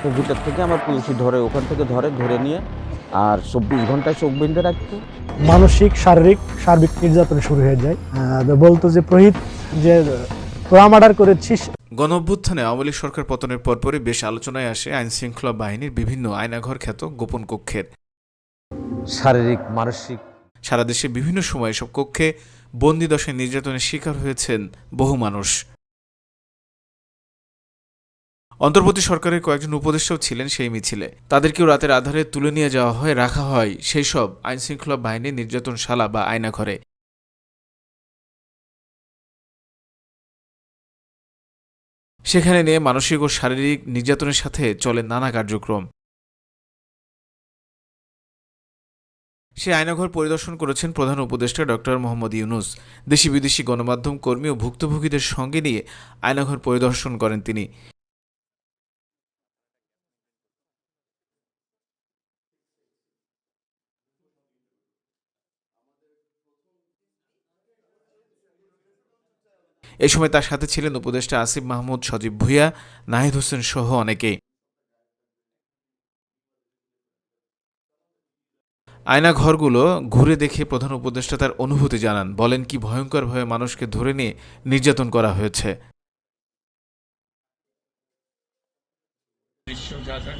তো ভিতর থেকে আমার পুলিশি ধরে ওখান থেকে ধরে ধরে নিয়ে আর চব্বিশ ঘন্টায় চোখ বেঁধে রাখতো। মানসিক শারীরিক সার্বিক নির্যাতন শুরু হয়ে যায়। বলতো যে প্রহিত যে তোরা মার্ডার করেছিস। গণ অভ্যুত্থানে আওয়ামী লীগ সরকার পতনের পরপরই বেশ আলোচনায় আসে আইন শৃঙ্খলা বাহিনীর বিভিন্ন আয়নাঘর খ্যাত গোপন কক্ষের। শারীরিক মানসিক। সারা দেশে বিভিন্ন সময় এসব কক্ষে বন্দি দশায় নির্যাতনের শিকার হয়েছেন বহু মানুষ। অন্তর্বর্তী সরকারের কয়েকজন উপদেষ্টাও ছিলেন সেই মিছিলে। তাদেরকেও রাতের আধারে তুলে নিয়ে যাওয়া হয়, রাখা হয় সেই সব আইন শৃঙ্খলা বাহিনীর নির্যাতনশালা বা আয়নাঘরে। সেখানে নিয়ে মানসিক ও শারীরিক নির্যাতনের সাথে চলে নানা কার্যক্রম। সে আয়নাঘর পরিদর্শন করেছেন প্রধান উপদেষ্টা ডক্টর মোহাম্মদ ইউনুস। দেশি বিদেশি গণমাধ্যম কর্মী ও ভুক্তভোগীদের সঙ্গে নিয়ে আয়নাঘর পরিদর্শন করেন তিনি। এই সময় তার সাথে ছিলেন উপদেষ্টা আসিফ মাহমুদ, সজীব ভুইয়া, নাহিদ হোসেন সহ অনেকেই। আয়না ঘরগুলো ঘুরে দেখে প্রধান উপদেষ্টা তার অনুভূতি জানান, বলেন কি ভয়ঙ্করভাবে মানুষকে ধরে নিয়ে নির্যাতন করা হয়েছে। দৃশ্য যা যা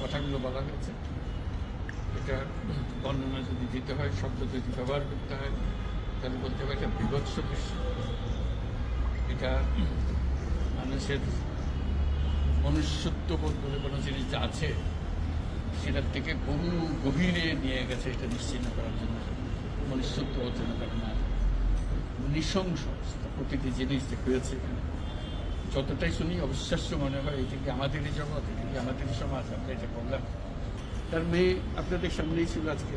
কথাগুলো বলা হয়েছে, এটা বর্ণনা যদি দিতে হয়, শব্দ যদি ব্যবহার করতে হয়, তাহলে বলতে হবে এটা বিভৎস দৃশ্য। এটা মানুষের মনুষ্যত্ববোধ বলে কোনো জিনিস যা আছে, সেটার থেকে বহু গভীরে নিয়ে গেছে এটা নিশ্চিন্ন করার জন্য, মনুষ্যত্ব অর্জনের কারণে নৃশংস প্রতিটি জিনিস যে হয়েছে যতটাই শুনি অবিশ্বাস্য মনে হয়, এটা কি আমাদেরই জগৎ, এটা কি আমাদেরই সমাজ? আমরা এটা বললাম। তার মেয়ে আপনাদের সামনেই ছিল আজকে।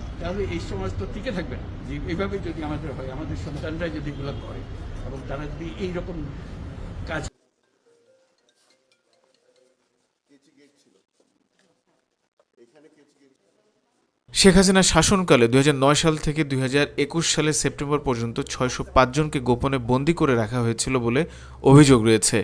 তাহলে এই সমাজ তো টিকে থাকবে না। যে এইভাবে যদি আমাদের হয়, আমাদের সন্তানরা যদি এগুলো করে, এবং তারা যদি এইরকম কাজ শেখ হাসিনার শাসনকালে দুই হাজার নয় সাল থেকে দুই সালের সেপ্টেম্বর পর্যন্ত ছয়শো পাঁচ জনকে গোপনে বন্দী করে রাখা হয়েছিল বলে অভিযোগ রয়েছে।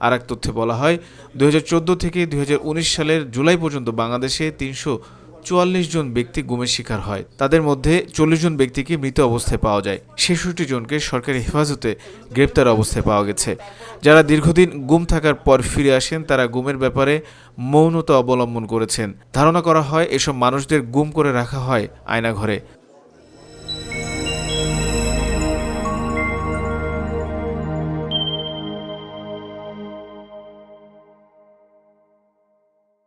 আর এক তথ্যে বলা হয়, দুই হাজার চোদ্দ থেকে দুই সালের জুলাই পর্যন্ত বাংলাদেশে তিনশো চুয়াল্লিশ জন ব্যক্তি গুমের শিকার হয়। তাদের মধ্যে চল্লিশ জন ব্যক্তিকে মৃত অবস্থায় পাওয়া যায়। ছেষট্টি জনকে সরকারি হেফাজতে গ্রেপ্তার অবস্থায় পাওয়া গেছে। যারা দীর্ঘদিন গুম থাকার পর ফিরে আসেন, তারা গুমের ব্যাপারে মৌনতা অবলম্বন করেছেন। ধারণা করা হয়, এসব মানুষদের গুম করে রাখা হয় আয়নাঘরে।